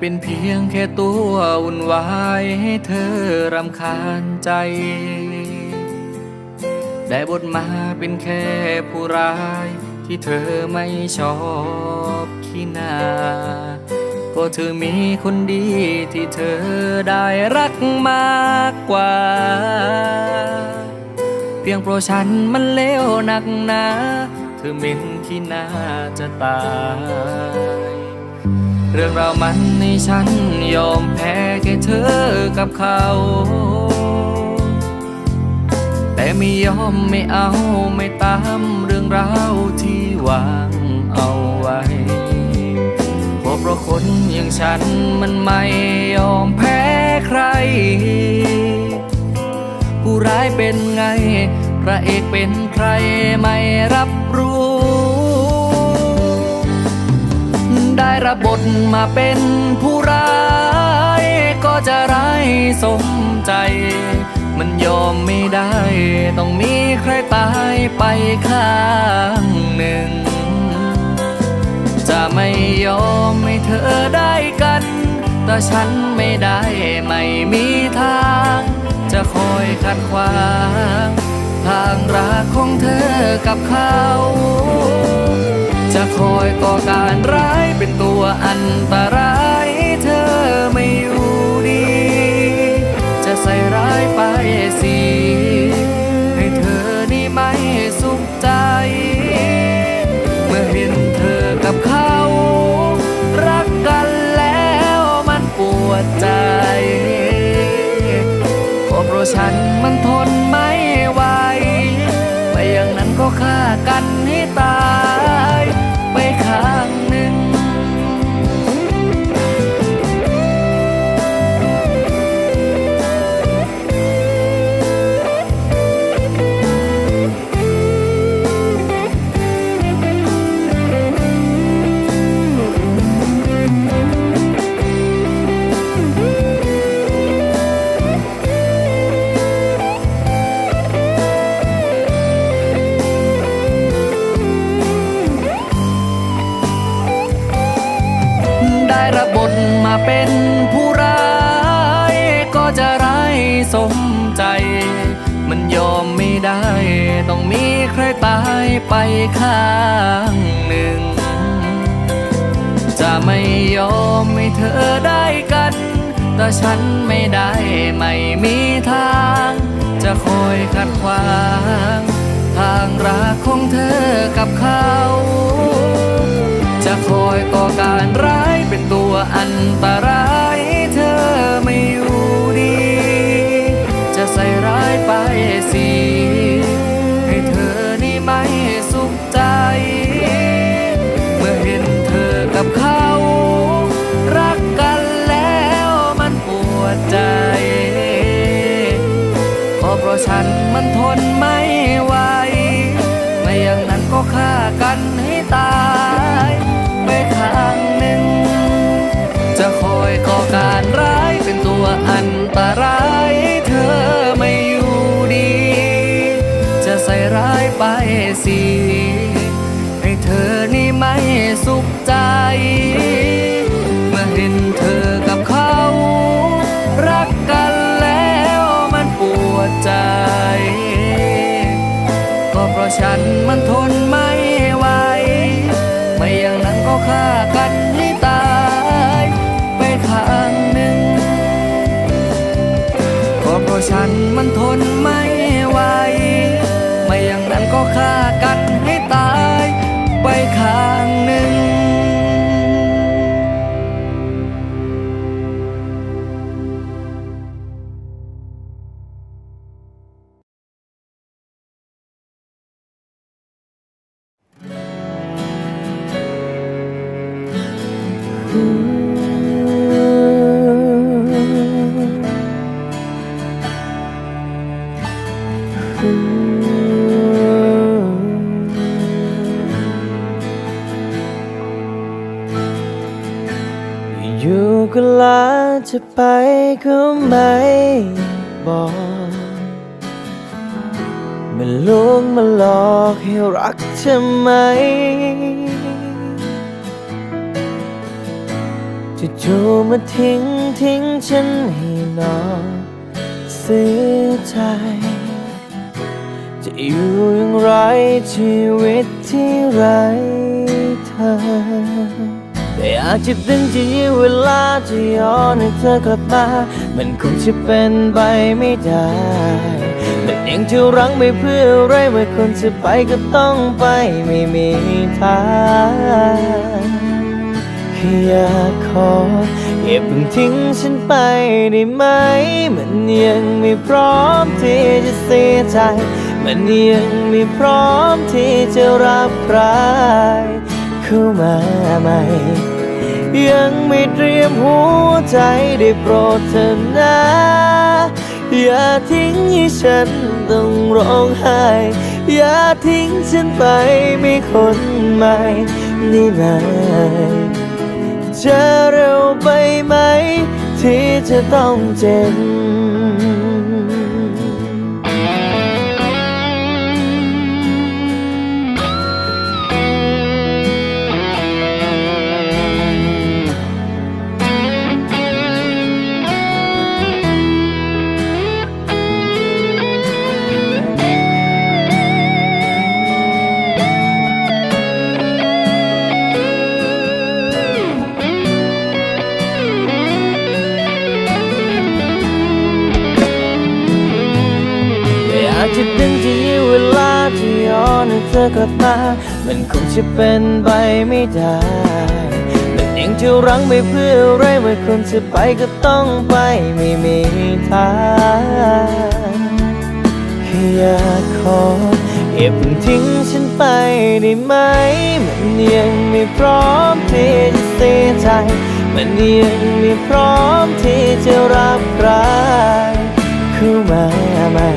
เป็นเพียงแค่ตัววุ่นวายให้เธอรำคาญใจ ได้บทมาเป็นแค่ผู้ร้ายที่เธอไม่ชอบขี้หน้าก็เธอมีคนดีที่เธอได้รักมากกว่า เพียงเพราะฉันมันเลวหนักหนาเธอเหม็นขี้หน้าจะตาย เรื่องราวมันในฉันยอมแพ้แค่เธอกับเขา แต่ไม่ยอมไม่เอาไม่ตามเรื่องราวที่วางเอาไว้เพราะเพราะคนอย่างฉันมันไม่ยอมแพ้ใคร ผู้ร้ายเป็นไง พระเอกเป็นใครไม่รับรู้ ได้รับบทมาเป็นผู้ร้าย ก็จะร้ายสมใจ มันยอมไม่ได้ ต้องมีใครตายไปข้างหนึ่ง จะไม่ยอมให้เธอได้กัน แต่ฉันไม่ได้ไม่มีทาง จะคอยขัดขวางทางรักของเธอกับเขา จะคอยก่อการร้ายเป็นตัวอันตรายเธอไม่อยู่ดี จะใส่ร้ายไปสิให้เธอนี่ไม่สุขใจ เมื่อเห็นเธอกับเขา รักกันแล้วมันปวดใจก็เพราะฉันมันทนไม่ไหวไม่อย่างนั้นก็ฆ่ากันให้ตาย ไปข้างหนึ่ง จะไม่ยอมให้เธอได้กัน แต่ฉันไม่ได้ไม่มีทาง จะคอยขัดขวาง ทางรักของเธอกับเขา จะคอยก่อการร้ายเป็นตัวอันตรายเธอไม่อยู่ดี จะใส่ร้ายไปสิใมันทนไม่ไหว ไม่อย่างนั้นก็ฆ่ากันให้ตาย ไปข้างหนึ่ง จะคอยก่อการร้ายเป็นตัวอันตรายเธอไม่อยู่ดี จะใส่ร้ายไปสิ ให้เธอนี่ไม่สุขใจ อยู่ก็ลาจะไปก็ไม่บอกมันลวงมาหลอกให้รักเธอไหมจจะจูมาทิ้งทิ้งฉันให้นอนเสียใจ จะอยู่อย่างไรชีวิตที่ไรเธอ แต่อาจจะถึงที่เวลาจะย้อนให้เธอกลับมา มันคงจะเป็นไปไม่ได้มันยังจะรั้งไม่เพื่ออะไรเมื่อคนจะไปก็ต้องไปไม่มีทางแค่อยากขออย่าเพิ่งทิ้งฉันไปได้ไหม มันยังไม่พร้อมที่จะเสียใจ มันยังไม่พร้อมที่จะรับใคร เข้ามาใหม่ ยังไม่เตรียมหัวใจได้โปรดเถอะนะ อย่าทิ้งให้ฉันต้องร้องไห้ อย่าทิ้งฉันไปมีคนใหม่นี่ไหมจะเร็วไปไหม ที่จะต้องเจ็บ อกลับมามันคงจะเป็นไปไม่ได้มันยังจะรังไม่เพื่ออะไรเมื่อคนจะไปก็ต้องไปไม่มีทางแค่อยากขออย่าเพิ่งทิ้งฉันไปได้ไหม มันยังไม่พร้อมที่จะเสียใจ มันยังไม่พร้อมที่จะรับใครเข้ามาใหม่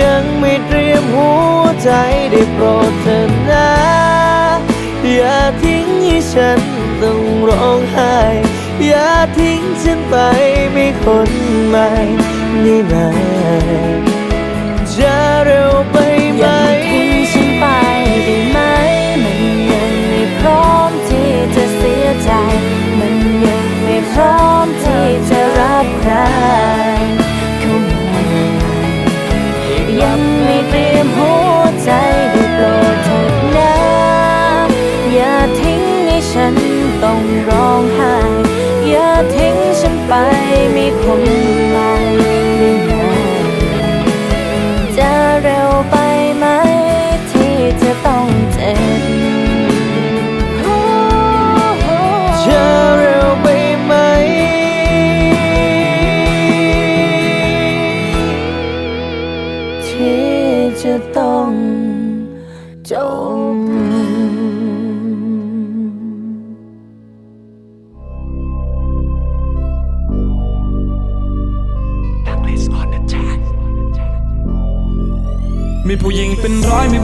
ยังไม่เตรียมหัว จได้โปรดเถอะนะ อย่าทิ้งให้ฉันต้องร้องไห้ อย่าทิ้งฉันไปมีคนใหม่นี่ไหมจะเร็วไปไหมอย่าทิ้งฉันไปได้ไหมมันยังไม่พร้อมที่จะเสียใจมันยังไม่พร้อมที่จะรับใคร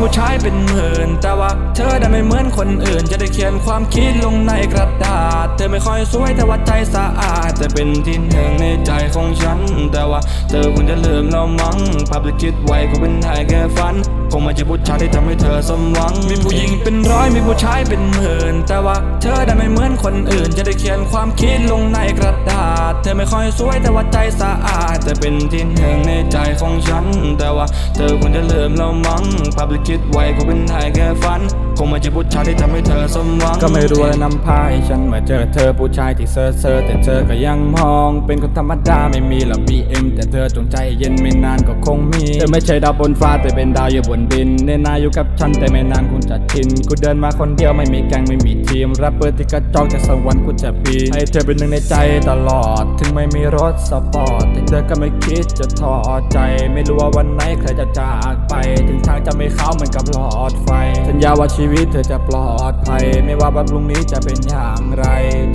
ผู้ชายเป็นหมื่น แต่ว่าเธอได้ไม่เหมือนคนอื่น จะได้เขียนความคิดลงในกระดาษ เธอไม่ค่อยสวยแต่ว่าใจสะอาด แต่เป็นที่หนึ่งในใจของฉัน แต่ว่าเธอคงจะลืมเรามั้งภาพที่คิดไว้ก็เป็นแค่แค่ฝัน คงไม่ใช่ผู้ชายที่ทำให้เธอสมหวัง มีผู้หญิงเป็นร้อยมีผู้ชายเป็นหมื่น แต่ว่าเธอได้ไม่เหมือนคนอื่น จะได้เขียนความคิดลงในกระดาษ เธอไม่ค่อยสวยแต่ว่าใจสะอาด แต่เป็นที่หนึ่งในใจของฉัน แต่ว่าเธอควรจะเริ่มเรามั้งภาพที่คิดไว้ก็เป็นไทยแค่ฝัน งไม่ใช่ผู้ชายที่ทำให้เธอสมหวังก็ไม่รู้อะไรนำพาให้ฉันมาเจอเธอผู้ชายที่เซอร์เซอร์แต่เธอก็ยังมอง เป็นคนธรรมดาไม่มีหรอก BM แต่เธอจงใจเย็นไม่นานก็คงมีเธอไม่ใช่ดาวบนฟ้าแต่เป็นดาวอยู่บนดินเนนาอยู่กับฉันแต่ไม่นานคุณจะชินกูเดินมาคนเดียวไม่มีแกงไม่มีทีมแรปเปอร์ที่กระจอกจากสวรรค์กูจะปีให้เธอเป็นหนึ่งในใจตลอด ถึงไม่มีรถสปอร์ตแต่เธอก็ไม่คิดจะท้อใจ ไม่รู้ว่าวันไหนใครจะจากไป ถึงทางจะไม่เข้าเหมือนกับหลอดไฟสัญญาว่าชีวิตวิตเธอจะปลอดภัย ไม่ว่าวันพรุ่งนี้จะเป็นอย่างไร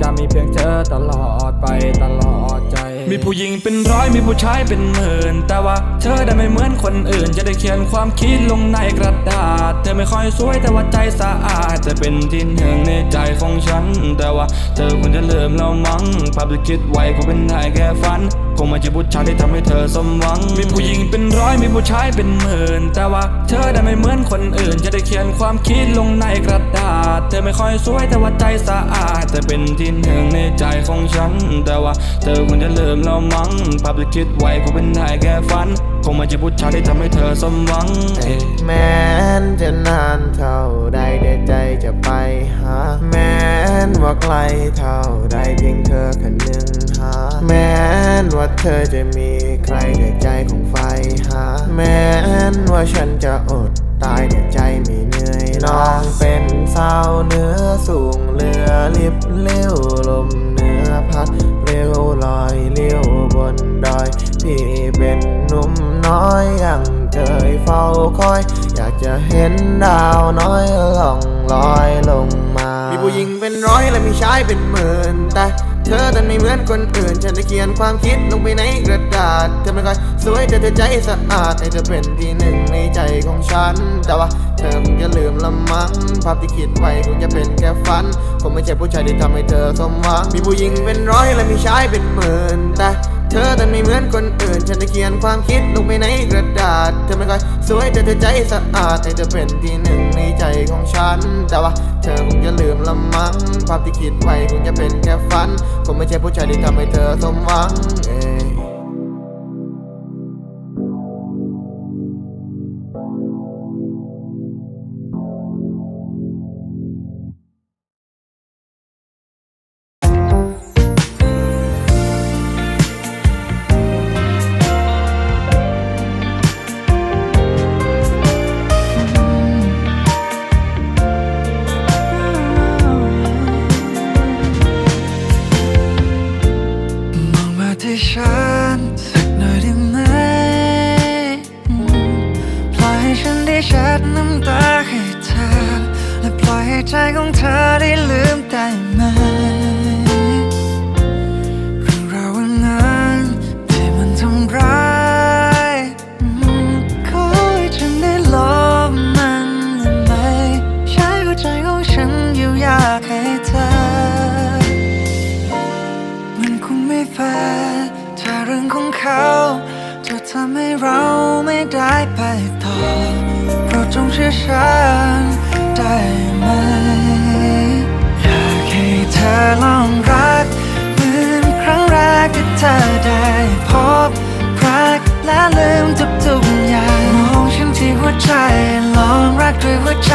จะมีเพียงเธอตลอดไปตลอดใจ มีผู้หญิงเป็นร้อยมีผู้ชายเป็นหมื่น แต่ว่าเธอได้ไม่เหมือนคนอื่น จะได้เขียนความคิดลงในกระดาษ เธอไม่ค่อยสวยแต่ว่าใจสะอาดจะเป็นที่หนึ่งในใจของฉัน แต่ว่าเธอควรจะเริ่มเรามั้งภาพที่คิดไว้ก็เป็นแค่แค่ฝัน คงไม่ใช่ผู้ชายที่ทำให้เธอสมหวัง มีผู้หญิงเป็นร้อยมีผู้ชายเป็นหมื่น แต่ว่าเธอได้ไม่เหมือนคนอื่น จะได้เขียนความคิดลงในกระดาษ เธอไม่ค่อยสวยแต่ว่าใจสะอาดจะเป็นที่หนึ่งในใจของฉัน แต่ว่าเธอคงจะลืมแล้วมั้งภาพที่คิดไว้คงเป็นได้แค่ฝัน คงไม่ใช่ผู้ชายที่ทำให้เธอสมหวังแม้นจะนานเท่าใดเดใจจะไปหา แม้นว่าไกลเท่าใดเพียงเธอค่หนึ่งหา แม้นว่าเธอจะมีใครเดใจของไฟหา แม้นว่าฉันจะอดตายแต่ใจไม่เหนื่อยน้องเป็นสาวเนื้อสูงเรือลิบเลี้ยวลมเนื้อพัดเร็วลอยเลี้ยวบนดอย พี่เป็นหนุ่มน้อยยังเคยเฝ้าคอย อยากจะเห็นดาวน้อยล่องลอยลงมา มีผู้หญิงเป็นร้อยและมีชายเป็นหมื่นแต่เธอดันไม่เหมือนคนอื่น ฉันจะเขียนความคิดลงไปในกระดาษ เธอไม่ค่อยสวยแต่เธอใจสะอาดให้เธอเป็นที่หนึ่งในใจของฉัน แต่ว่าเธอคงจะลืมละมั้ง ภาพที่คิดไว้คงจะเป็นแค่ฝัน คงไม่ใช่ผู้ชายที่ทำให้เธอสมหวัง มีผู้หญิงเป็นร้อยและมีชายเป็นหมื่นแต่ เธอแต่ไม่เหมือนคนอื่น ฉันจะเขียนความคิดลงไปในกระดาษ เธอไม่ค่อยสวยแต่เธอใจสะอาดให้เธอเป็นที่หนึ่งในใจของฉัน แต่ว่าเธอคงจะลืมละมั้งภาพที่คิดไว้คงจะเป็นแค่ฝันคงไม่ใช่ผู้ชายที่ทำให้เธอสมหวังเอง ใจลองรักด้วยหัวใจ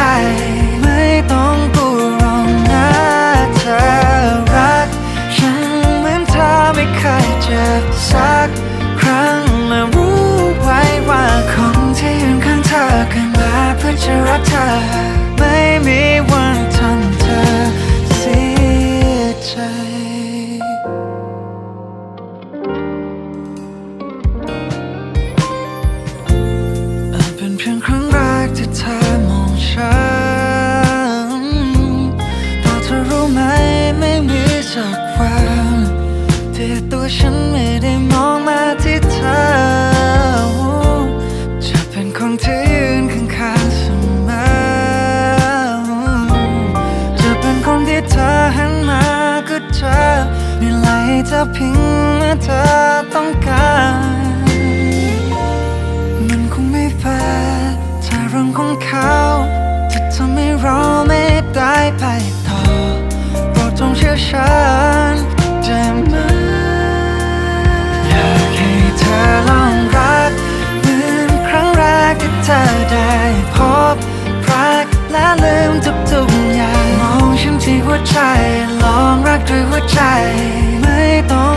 เธอต้องการ มันคงไม่แฟร์ถ้าเรื่องของเขาจะทำให้เราไม่ได้ไปต่อโปรดจงเชื่อฉันได้ไหมอยากให้เธอลองรักเหมือนครั้งแรกที่เธอได้พบรักและลืมทุกๆอย่างมองฉันที่หัวใจลองรักด้วยหัวใจไม่ต้อง